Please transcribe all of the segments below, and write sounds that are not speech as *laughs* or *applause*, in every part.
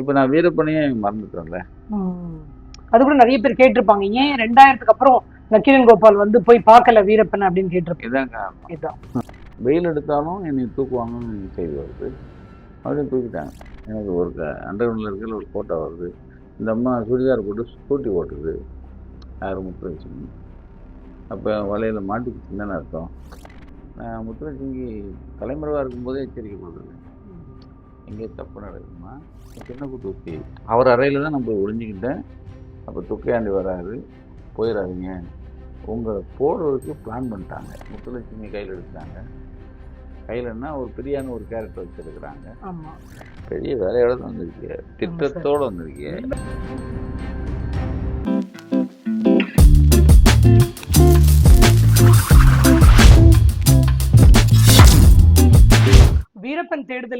இப்போ நான் வீரப்பனையே மறந்துட்டேன்ல. அது கூட நிறைய பேர் கேட்டிருப்பாங்க. ஏன் ரெண்டாயிரத்துக்கு அப்புறம் நக்கீரன் கோபால் வந்து போய் பார்க்கல வீரப்பன் அப்படின்னு கேட்டிருப்பாங்க. இதான். காரணம் வெயில் எடுத்தாலும் என்னை தூக்குவாங்கன்னு செய்தி வருது. அப்படியே தூக்கிட்டாங்க. எனக்கு ஒரு அண்டர்கிரவுண்டில் இருக்கிற ஒரு ஃபோட்டோ வருது. இந்த அம்மா சுடிதார் போட்டு ஸ்கூட்டி ஓட்டுது. யார் முத்துலட்சுமி அப்போ வலையில் மாட்டிக்கிச்சுன்னு அர்த்தம். நான் முத்துலட்சுமிக்கு தலைமறைவாக இருக்கும்போதே எச்சரிக்கை கொடுக்குறது எங்கேயோ தப்பு நடக்குமா சின்ன ஊற்றி அவர் அறையில் தான் நான் போய் ஒளிஞ்சிக்கிட்டேன். அப்போ துக்கையாண்டி வராரு. போயிடாதீங்க உங்களை போடுறதுக்கு பிளான் பண்ணிட்டாங்க. முத்துலட்சுமி கையில் எடுத்தாங்க கையிலன்னா ஒரு பிரியான்னு ஒரு கேரக்டர் வச்சிருக்கிறாங்க. பெரிய வேலையோட தான் வந்திருக்கீங்க திட்டத்தோட வந்திருக்கீங்க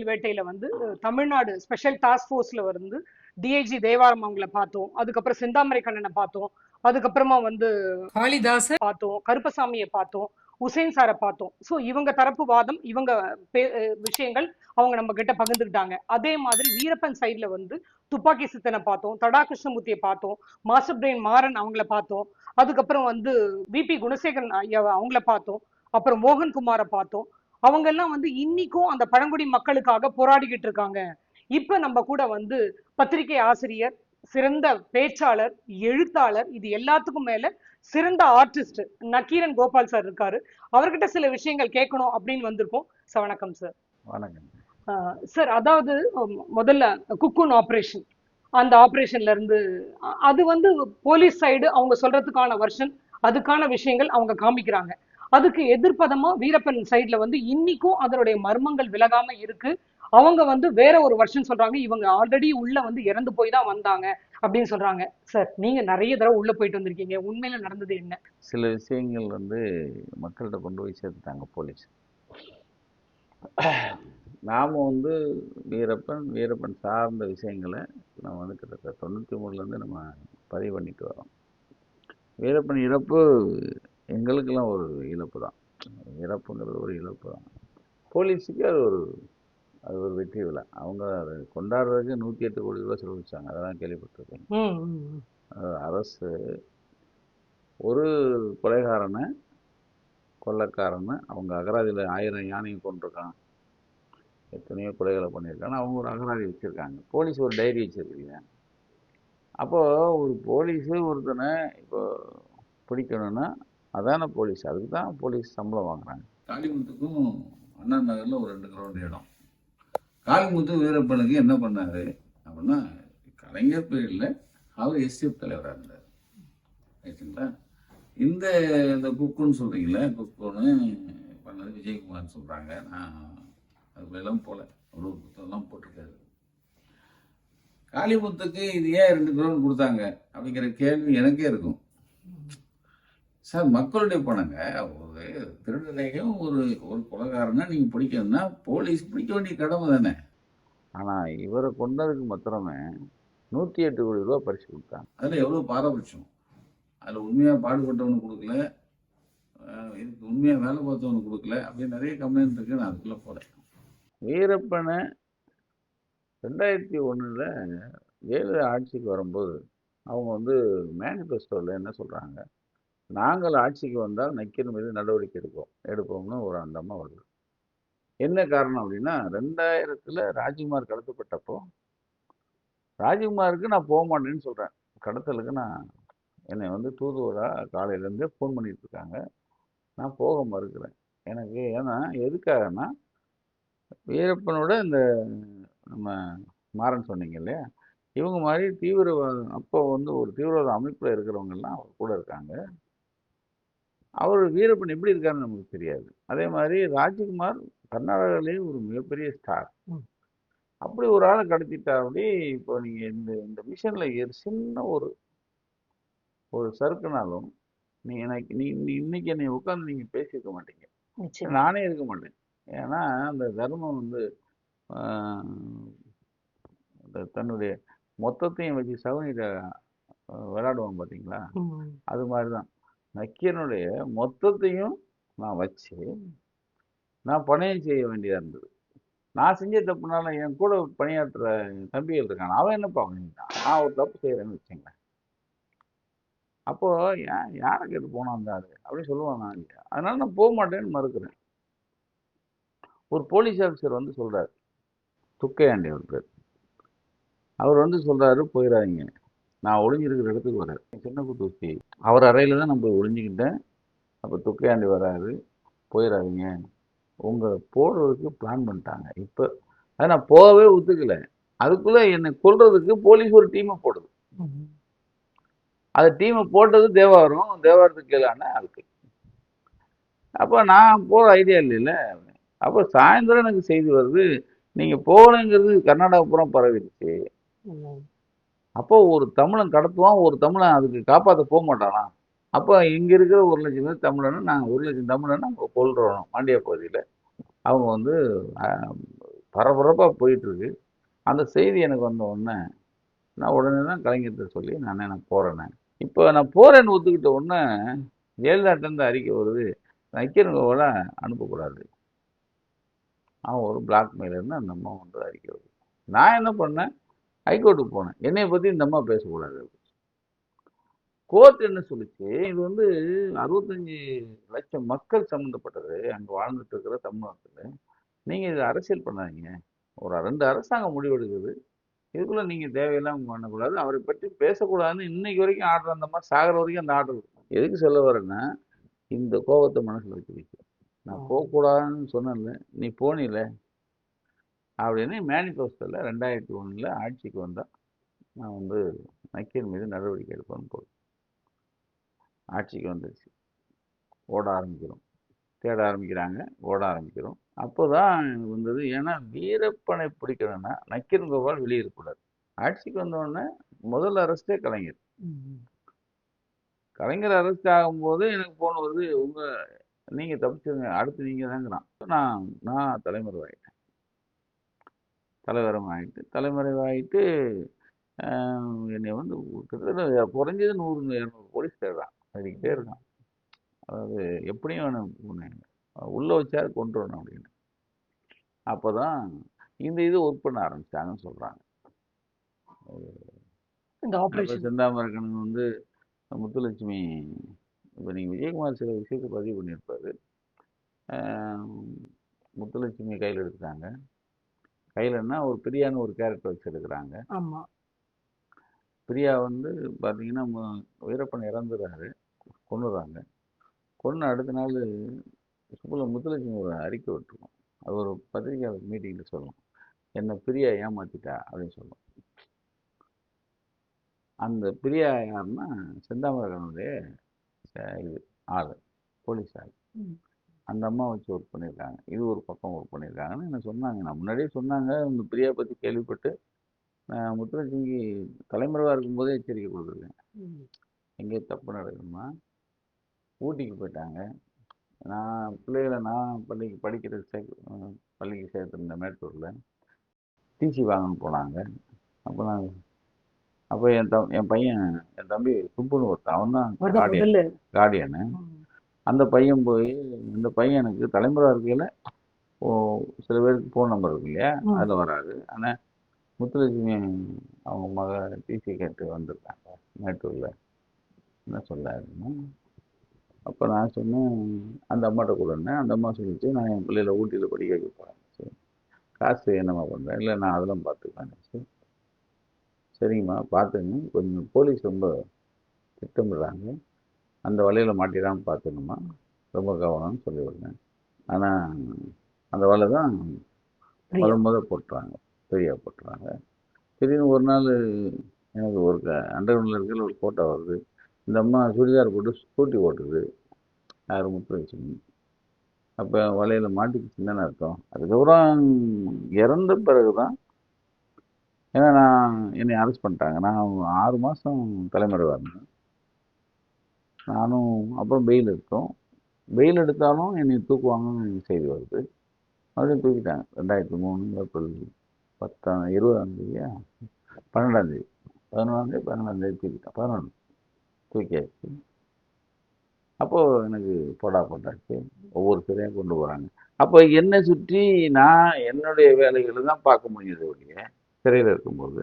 வேட்டையில வந்து தமிழ்நாடு ஸ்பெஷல் டாஸ்க் ஃபோர்ஸ்ல வந்து டிஐஜி தேவாரம் அவங்கள பார்த்தோம். அதுக்கப்புறம் செந்தாமரை கண்ணனை பார்த்தோம். அதுக்கப்புறமா வந்து காளிதாஸ் பார்த்தோம் கருப்பசாமியை பார்த்தோம் உசேன் சாரை பார்த்தோம். ஸோ இவங்க தரப்பு வாதம் இவங்க விஷயங்கள் அவங்க நம்ம கிட்ட பகிர்ந்துக்கிட்டாங்க. அதே மாதிரி வீரப்பன் சைட்ல வந்து துப்பாக்கி சித்தனை பார்த்தோம் தடா கிருஷ்ணமூர்த்தியை பார்த்தோம் மாஸ்டர் பிரெயின் மாறன் அவங்கள பார்த்தோம். அதுக்கப்புறம் வந்து விபி குணசேகரன் ஐயா அவங்கள பார்த்தோம். அப்புறம் மோகன் குமாரை பார்த்தோம். அவங்க எல்லாம் வந்து இன்னிக்கும் அந்த பழங்குடி மக்களுக்காக போராடிக்கிட்டு இருக்காங்க. இப்ப நம்ம கூட வந்து பத்திரிகை ஆசிரியர் சிறந்த பேச்சாளர் எழுத்தாளர் இது எல்லாத்துக்கும் மேல சிறந்த ஆர்டிஸ்ட் நக்கீரன் கோபால் சார் இருக்காரு. அவர்கிட்ட சில விஷயங்கள் கேட்கணும் அப்படின்னு வந்திருக்கோம். சார் வணக்கம் சார். வணக்கம். சார் அதாவது முதல்ல குக்குன் ஆபரேஷன். அந்த ஆபரேஷன்ல இருந்து அது வந்து போலீஸ் சைடு அவங்க சொல்றதுக்கான வருஷன் அதுக்கான விஷயங்கள் அவங்க காமிக்கிறாங்க. அதுக்கு எதிர்ப்பதமா வீரப்பன் சைட்ல வந்து இன்னைக்கும் அதனுடைய மர்மங்கள் விலகாம இருக்கு. அவங்க வந்து வேற ஒரு வருஷம் சொல்றாங்க. இவங்க ஆல்ரெடி உள்ள வந்து இறந்து போய் தான் வந்தாங்க அப்படின்னு சொல்றாங்க. சார் நீங்க நிறைய தடவை உள்ள போயிட்டு வந்திருக்கீங்க. உண்மையில நடந்தது என்ன? சில விஷயங்கள் வந்து மக்கள்கிட்ட கொண்டு போய் சேர்த்துட்டாங்க போலீஸ் நாம் வந்து வீரப்பன் வீரப்பன் சார்ந்த விஷயங்களை நம்ம வந்து கிட்டத்தட்ட தொண்ணூற்றி மூணுலேருந்து நம்ம பதிவு பண்ணிட்டு வரோம். வீரப்பன் இறப்பு எங்களுக்கெல்லாம் ஒரு இழப்பு தான் இறப்புங்கிறது ஒரு இழப்பு தான் போலீஸுக்கு அது ஒரு அது ஒரு வெற்றி விழா. அவங்க அதை கொண்டாடுறதுக்கு நூற்றி எட்டு கோடி ரூபா செலவழிச்சாங்க. அதெல்லாம் கேள்விப்பட்டிருக்கேன். அரசு ஒரு கொலைகாரனை கொள்ளைக்காரனை அவங்க அகராதியில் ஆயிரம் யானையை கொண்டிருக்கான் எத்தனையோ கொலைகளை பண்ணியிருக்காங்க அவங்க ஒரு அகராதி வச்சுருக்காங்க. போலீஸ் ஒரு டைரி வச்சுருக்கீங்க. அப்போது ஒரு போலீஸு ஒருத்தனை இப்போ பிடிக்கணும்னா அதான போலீஸ் அதுக்கு தான் போலீஸ் சம்பளம் வாங்குறாங்க. காளிமுத்துக்கும் அண்ணா நகரில் ஒரு ரெண்டு கிரவுண்ட் இடம். காளிமுத்து வீரப்பனுக்கு என்ன பண்ணாரு அப்படின்னா கலைஞர் பீரியடில் அவர் எஸ்டிஎஃப் தலைவராக இருந்தார். ரைட்டுங்களா இந்த இந்த குக்குன்னு சொல்கிறீங்களே குக்குன்னு பண்ணது விஜயகுமார்னு சொல்கிறாங்க நான் அதுக்குள்ளெல்லாம் போகல ஒரு புத்தகம்லாம் போட்டிருக்காரு. காளிமுத்துக்கு இது ஏன் ரெண்டு கிரவுண்ட் கொடுத்தாங்க அப்படிங்கிற கேள்வி எனக்கே இருக்கும். சார் மக்களுடைய பணங்க ஒரு திருடனையும் ஒரு ஒரு கொலைகாரனை நீங்கள் பிடிக்கணும்னா போலீஸ் பிடிக்க வேண்டிய கடமை தானே. ஆனால் இவரை கொண்டதுக்கு மாத்திரமே நூற்றி எட்டு கோடி ரூபா பரிசு கொடுத்தாங்க. அதில் எவ்வளோ பாரபட்சம்? அதில் உண்மையாக பாடுபட்டவனுக்கு கொடுக்கல. இதுக்கு உண்மையாக வேலை பார்த்தவனுக்கு கொடுக்கல. அப்படின்னு நிறைய கம்ப்ளைண்ட் இருக்கு. நான் அதுக்குள்ளே போகிறேன் வீரப்பனை ரெண்டாயிரத்தி ஒன்றில் ஜெயலலிதா ஆட்சிக்கு வரும்போது அவங்க வந்து மேனிஃபெஸ்டோவில் என்ன சொல்கிறாங்க நாங்கள் ஆட்சிக்கு வந்தால் நக்கீர் மீது நடவடிக்கை எடுப்போம். எடுப்போம்னு ஒரு அந்தமாக வருது. என்ன காரணம் அப்படின்னா ரெண்டாயிரத்தில் ராஜ்குமார் கடத்தப்பட்டப்போ ராஜ்குமாருக்கு நான் போக மாட்டேன்னு சொல்கிறேன் கடத்தலுக்கு நான் என்னை வந்து தூதுவராக காலையிலேருந்தே ஃபோன் பண்ணிகிட்டு இருக்காங்க நான் போக மறுக்கிறேன். எனக்கு ஏன்னா எதுக்காகனா வீரப்பனோட இந்த நம்ம மாறன் சொன்னீங்க இல்லையா? இவங்க மாதிரி தீவிரவாதம் அப்போ வந்து ஒரு தீவிரவாத அமைப்பில் இருக்கிறவங்கெல்லாம் அவர் கூட இருக்காங்க. அவர் வீரப்பன் எப்படி இருக்காருன்னு நமக்கு தெரியாது. அதே மாதிரி ராஜ்குமார் கர்நாடகாவிலேயே ஒரு மிகப்பெரிய ஸ்டார். அப்படி ஒரு ஆளை கடத்திட்டா அப்படி இப்போ நீங்கள் இந்த இந்த மிஷனில் சின்ன ஒரு ஒரு சறுக்குனாலும் நீ எனக்கு நீ இன்னைக்கு என்னை உட்காந்து நீங்கள் பேசியிருக்க மாட்டீங்க. நானே இருக்க மாட்டேன். ஏன்னா அந்த தர்மம் வந்து தன்னுடைய மொத்தத்தையும் வச்சு சகுனிட்ட விளையாடுவான் பார்த்தீங்களா. அது மாதிரி தான் நக்கீரனுடைய மொத்தத்தையும் நான் வச்சு நான் பணியம் செய்ய வேண்டியதாக இருந்தது. நான் செஞ்ச தப்புனால என் கூட பணியாற்றுற என் தம்பிகள் இருக்கான். அவன் என்னப்பா பண்ணிட்டான் நான் ஒரு தப்பு செய்கிறேன்னு வச்சுங்களேன் அப்போது ஏன் யாரை கேட்டு போனா அந்த அப்படின்னு சொல்லுவான் நான். இல்லையா அதனால நான் போக மாட்டேன்னு மறுக்கிறேன். ஒரு போலீஸ் ஆஃபீஸர் வந்து சொல்கிறார் துக்கையாண்டி அவர் பேர் அவர் வந்து சொல்கிறாரு போயிடாதீங்க. நான் ஒளிஞ்சிருக்கிற இடத்துக்கு வராரு. சின்ன குத்தூசி அவர் அறையில் தான் நம்ம ஒளிஞ்சிக்கிட்டேன் ஒளிஞ்சுக்கிட்டேன். அப்போ துக்கையாண்டி வராரு. போயிடாதீங்க உங்களை போடுறதுக்கு பிளான் பண்ணிட்டாங்க. இப்போ அதை நான் போகவே ஒத்துக்கல. அதுக்குள்ளே என்னை கொள்றதுக்கு போலீஸ் ஒரு டீமை போடுது. அது டீமை போட்டது தேவாரம். தேவாரத்துக்கு கீழான ஆட்கள். அப்போ நான் போகிற ஐடியா இல்லைல்ல. அப்போ சாயந்தரம் எனக்கு செய்தி வருது. நீங்கள் போகலைங்கிறது கர்நாடகாபுரம் பரவிடுச்சு. அப்போ ஒரு தமிழன் கடத்துவான் ஒரு தமிழன் அதுக்கு காப்பாற்ற போக மாட்டானா? அப்போ இங்கே இருக்கிற ஒரு லட்சம் பேர் தமிழனை நாங்கள் ஒரு லட்சம் தமிழனை அவங்க கொள்றோம் மாண்டியா பகுதியில். அவங்க வந்து பரபரப்பாக போயிட்டுருக்கு. அந்த செய்தி எனக்கு வந்த உடனே நான் உடனே தான் கலைஞர்கிட்ட சொல்லி நான் நான். போகிறேனே இப்போ நான் போகிறேன்னு ஒத்துக்கிட்ட உடனே ஜெயலலிதாட்டேருந்து அறிக்கை வருது நக்கீரங்கோட அனுப்பக்கூடாது. அவன் ஒரு பிளாக்மெயிலர்னு அந்த அம்மா வந்து அறிக்கை வருது. நான் என்ன பண்ணேன்? ஹைகோர்ட்டுக்கு போனேன். என்னைய பற்றி இந்த அம்மா பேசக்கூடாது. கோர்ட் என்ன சொல்லுச்சு? இது வந்து அறுபத்தஞ்சு லட்சம் மக்கள் சம்மந்தப்பட்டது. அங்கே வாழ்ந்துட்டு இருக்கிற தமிழ்நாட்டில். நீங்கள் இது அரசியல் பண்ணாதீங்க. ஒரு ரெண்டு அரசாங்கம் முடிவெடுக்குது. இதுக்குள்ளே நீங்கள் தேவையில்லாமல் பண்ணக்கூடாது. அவரை பற்றி பேசக்கூடாதுன்னு இன்னைக்கு வரைக்கும் ஆர்டர் அந்த மாதிரி சாகிற வரைக்கும் அந்த ஆர்டர் இருக்கும். எதுக்கு சொல்ல வரேன்னா இந்த கோபத்தை மனசில் வச்சுக்கிச்சு நான் போகக்கூடாதுன்னு சொன்னேன்ல. நீ போனில. அப்படின்னு மேனிஃபெஸ்டோவில் ரெண்டாயிரத்தி ஒன்றில் ஆட்சிக்கு வந்தால் நான் வந்து நக்கீர் மீது நடவடிக்கை எடுப்பேன்னு போகுது ஆட்சிக்கு வந்துருச்சு. ஓட ஆரம்பிக்கிறோம். தேட ஆரம்பிக்கிறாங்க ஓட ஆரம்பிக்கிறோம். அப்போ தான் எனக்கு வந்தது ஏன்னா வீரப்பனை பிடிக்கணும்னா நக்கீரன் கோபால் வெளியே இருக்கக்கூடாது ஆட்சிக்கு வந்தோடனே முதல் அரஸ்டே கலைஞர். கலைஞர் அரெஸ்ட் ஆகும்போது எனக்கு போன் வருது உங்கள் நீங்கள் தப்பிச்சுங்க அடுத்து நீங்கள் தாங்கிறான் நான் நான் தலைமறைவாயிட்டேன். தலைவரமாயிட்டு தலைமறைவாயிட்டு என்னை வந்து கிட்டத்தட்ட குறைஞ்சது நூறு இரநூறு போலீஸ் தேடுறான் அதுக்கிட்டே இருக்கான். அதாவது எப்படியும் அவனை உள்ளே வச்சாரு கொண்டு வரணும் அப்படின்னு. அப்போ தான் இந்த இது ஒர்க் பண்ண ஆரம்பிச்சிட்டாங்கன்னு சொல்கிறாங்க இந்த ஆபரேஷன் செந்தாமரக்கணன் வந்து முத்துலட்சுமி இப்போ நீங்கள் விஜயகுமார் சில விஷயத்தை பதிவு பண்ணியிருப்பாரு. முத்துலட்சுமி கையில் எடுத்துட்டாங்க. கையிலன்னா ஒரு பிரியான்னு ஒரு கேரக்டர் வச்சு எடுக்கிறாங்க ஆமா. பிரியா வந்து பார்த்தீங்கன்னா வீரப்பன் இறந்துடுறாரு கொண்டுறாங்க கொன்று அடுத்த நாள் சுப்புல முத்துலட்சுமி ஒரு அறிக்கை விட்டுருக்கோம் அது ஒரு பத்திரிகையாளர் மீட்டிங்கில் சொல்லும். என்னை பிரியா ஏமாத்திட்டா? அப்படின்னு சொல்லும். அந்த பிரியா யாருன்னா செந்தாமரகனுடைய இது ஆள் போலீஸ் ஆள். அந்த அம்மா வச்சு ஒர்க் பண்ணியிருக்காங்க இது ஒரு பக்கம் ஒர்க் பண்ணியிருக்காங்கன்னு என்ன சொன்னாங்க. நான் முன்னாடியே சொன்னாங்க. இந்த பிரியா பற்றி கேள்விப்பட்டு நான் முத்துலட்சுமிக்கு தலைமறைவாக இருக்கும்போதே எச்சரிக்கை கொடுத்துருக்கேன். எங்கேயோ தப்பு நடக்குதுமா ஊட்டிக்கு போயிட்டாங்க. நான் பிள்ளைகளை நான் பள்ளிக்கு படிக்கிறது சே பள்ளிக்கு சேர்த்துருந்தேன் மேட்டூரில் டிசி வாங்கன்னு போனாங்க. அப்போ நான் அப்போ என் தம் என் பையன் என் தம்பி சுப்புன்னு ஒருத்தன். அவன் தான் கார்டியன் கார்டியனு அந்த பையன் போய் இந்த பையனுக்கு தலைமுறை இருக்கையில் ஓ சில பேருக்கு ஃபோன் நம்பர் இருக்கு இல்லையா. அதில் வராது. ஆனால் முத்துலட்சுமி அவங்க மக டிசி கேட்டு வந்திருக்காங்க மேட்டூரில். என்ன சொல்லாருன்னா அப்போ நான் சொன்னேன் அந்த அம்மாட்ட கொடுன்னேன் அந்த அம்மா சொல்லிச்சு நான் என் பிள்ளைகளை ஊட்டியில் படிக்க வைக்க போகிறேன் சரி. காசு என்னம்மா பண்ணுறேன் இல்லை நான் அதெல்லாம் பார்த்துக்கிறேன். சரி. சரிங்கம்மா பார்த்துங்க. கொஞ்சம் போலீஸ் ரொம்ப திட்டமிடுறாங்க. அந்த வலையில் மாட்டிடாமல் பார்த்துக்கணுமா ரொம்ப கவனம்னு சொல்லி விடுங்க ஆனால் அந்த வலை தான் முத போட்டுறாங்க பெரியா போட்டுறாங்க திடீர்னு ஒரு நாள் எனக்கு ஒரு அண்டர்கிரவுண்டில் இருக்கிற ஒரு ஃபோட்டோ வருது. இந்த அம்மா சுடிதார் போட்டு ஸ்கூட்டி ஓட்டுது. யார் முத்துலட்சுமி அப்போ வலையில் மாட்டிக்கிச்சுன்னு அர்த்தம். அதுக்கப்புறம் இறந்த பிறகு தான் ஏன்னா நான் என்னை அரெஸ்ட் பண்ணிட்டாங்க. நான் ஆறு மாதம் தலைமறைவாக இருந்தேன். நானும் அப்புறம் பெயில் எடுத்தோம். பெயில் எடுத்தாலும் என்னை தூக்குவாங்கன்னு செய்தி வருது. மறுபடியும் தூக்கிட்டாங்க. ரெண்டாயிரத்தி மூணு ஏப்ரல் பத்தாம் இருபதாம் தேதியா? பன்னெண்டாம் தேதி. பதினொன்றாம் தேதி பன்னெண்டாம் தேதி தூக்கிட்டேன். பதினொன்று. தூக்கியாச்சு. அப்போது எனக்கு போடா போட்டாச்சு. ஒவ்வொரு சிலையும் கொண்டு போகிறாங்க அப்போ என்னை சுற்றி நான் என்னுடைய வேலைகளை தான் பார்க்க முடியுது ஒழிய சிறையில் இருக்கும்போது.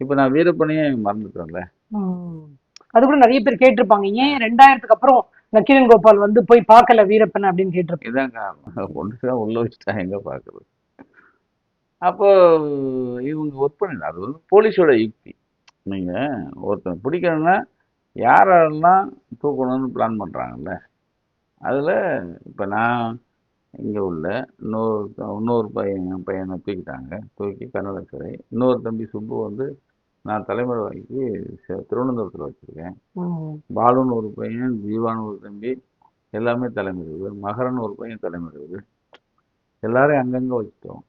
இப்போ நான் வீரப்பனையே மறந்துட்டேன்ல. அது கூட நிறைய பேர் கேட்டிருப்பாங்க. ஏன் ரெண்டாயிரத்துக்கு அப்புறம் நக்கீரன் கோபால் வந்து போய் பார்க்கல வீரப்பன் அப்படின்னு கேட்டிருப்பாங்க. இதுதான் காரணம் தான் உள்ள வச்சுட்டா எங்கே பார்க்குறது? அப்போ இவங்க ஒர்க் பண்ணல. அது வந்து போலீஸோட யுக்தி. நீங்கள் ஒருத்தன் பிடிக்கணும்னா யாரெல்லாம் தூக்கணும்னு பிளான் பண்ணுறாங்கல்ல அதில் இப்போ நான் இங்கே உள்ள இன்னொரு இன்னொரு பையன் என் பையனை தூக்கிட்டாங்க. தூக்கி கன்னட இன்னொரு தம்பி சுப்பு வந்து நான் தலைமுறை வாங்கி திருவனந்தபுரத்தில் வச்சுருக்கேன். பாலுன்னு ஒரு பையன் ஜீவான்னு ஒரு தம்பி எல்லாமே தலைமறைவு மகரன் ஒரு பையன் தலைமறைவு எல்லாரையும் அங்கங்கே வச்சுட்டோம்.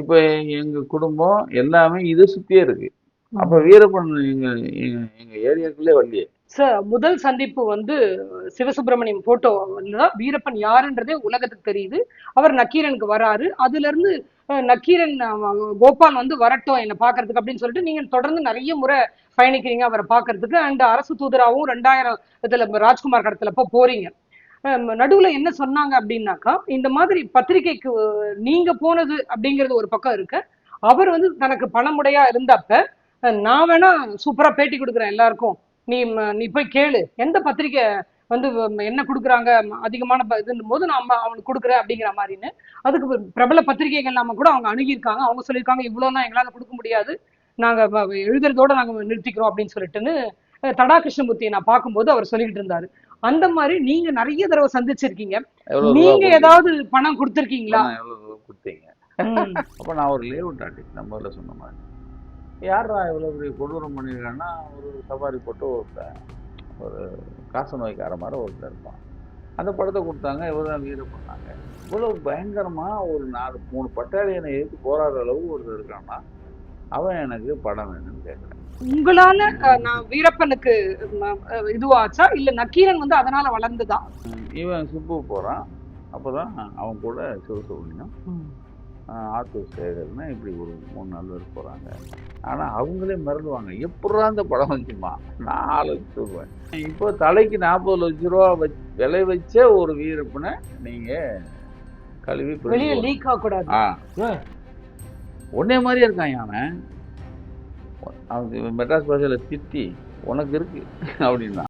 இப்போ எங்கள் குடும்பம் எல்லாமே இதை சுற்றியே இருக்கு. அப்போ வீரப்பன் எங்கள் எங்கள் ஏரியாக்குள்ளே வரலையே. சார் முதல் சந்திப்பு வந்து சிவசுப்பிரமணியம் போட்டோ தான் வீரப்பன் யாருன்றதே உலகத்துக்கு தெரியுது. அவர் நக்கீரனுக்கு வராரு. அதுல இருந்து நக்கீரன் கோபால் வந்து வரட்டும் என்னை பாக்குறதுக்கு அப்படின்னு சொல்லிட்டு நீங்க தொடர்ந்து நிறைய முறை பயணிக்கிறீங்க அவரை பாக்குறதுக்கு அண்ட் அரசு தூதராகவும் ரெண்டாயிரம் இதுல ராஜ்குமார் கடத்துலப்போ போறீங்க. நடுவுல என்ன சொன்னாங்க அப்படின்னாக்கா இந்த மாதிரி பத்திரிகைக்கு நீங்க போனது அப்படிங்கிறது ஒரு பக்கம் இருக்கு. அவர் வந்து தனக்கு பணமுடையா இருந்தப்ப நான் வேணா சூப்பரா பேட்டி கொடுக்குறேன் எல்லாருக்கும். நீ நீ போய் கேளு. எந்த பத்திரிக்கை வந்து என்ன கொடுக்குறாங்க அதிகமான இதுன்னும் போது நான் அம்மா அவனுக்கு கொடுக்குறேன் அப்படிங்கிற மாதிரின்னு. அதுக்கு பிரபல பத்திரிகைகள் நாம கூட அவங்க அணுகியிருக்காங்க. அவங்க சொல்லியிருக்காங்க இவ்வளோலாம் எங்களால் கொடுக்க முடியாது. நாங்க வ- வ- எழுதுறதோட நாங்க நிறுத்திக்கிறோம் அப்படின்னு சொல்லிட்டுன்னு தடா கிருஷ்ணமூர்த்தியை நான் பார்க்கும்போது அவர் சொல்லிட்டு இருந்தாரு. அந்த மாதிரி நீங்க நிறைய தடவை சந்திச்சிருக்கீங்க. நீங்க ஏதாவது பணம் கொடுத்துருக்கீங்களா? கொடுத்தீங்க. *laughs* அப்போ நான் ஒரு லேஅவுட் ஆர்டிஸ்ட் நம்ம ஊரில் சொன்ன மாதிரி. யாரா இவ்வளோ பெரிய கொடூரம் பண்ணியிருக்காங்கன்னா ஒரு சவாரி போட்டு ஒரு காச நோய்க்கார மாதிரி ஒருத்தர் இருப்பான். அந்த படத்தை கொடுத்தாங்க இவர் தான் வீர பண்ணாங்க. இவ்வளோ பயங்கரமாக ஒரு நாலு மூணு பட்டாளியனை எதிர்த்து போராடுற அளவு ஒருத்தர் இருக்கான்னா அவன் எனக்கு படம் வேணும்னு கேட்குறேன். உங்களால நான் வீரப்பனுக்கு இதுவாச்சா? இல்ல நக்கீரன் வந்து அதனால வளர்ந்ததா? இவன் சுப்பு போகிறான் அப்போ தான் அவன் கூட சிவசுப்ரமணியம் ஆத்தூர் சேகர்னா இப்படி ஒரு மூணு நாலு பேர் போகிறாங்க ஆனால் அவங்களே மிரளுவாங்க. எப்படா அந்த படம் வந்துச்சுமா? நான் ஆலோசிச்சுருவேன் இப்போ தலைக்கு நாற்பது லட்ச ரூபா வச் விலை வச்ச ஒரு வீரப்பனை நீங்கள் கழுவி வெளியே. லீக் ஆக கூடாது ஆ. உன்னே மாதிரியே இருக்கான் அவன் அவன் மெட்ராஸ் பாஷையில் திட்டி உனக்கு இருக்கு அப்படின்னா.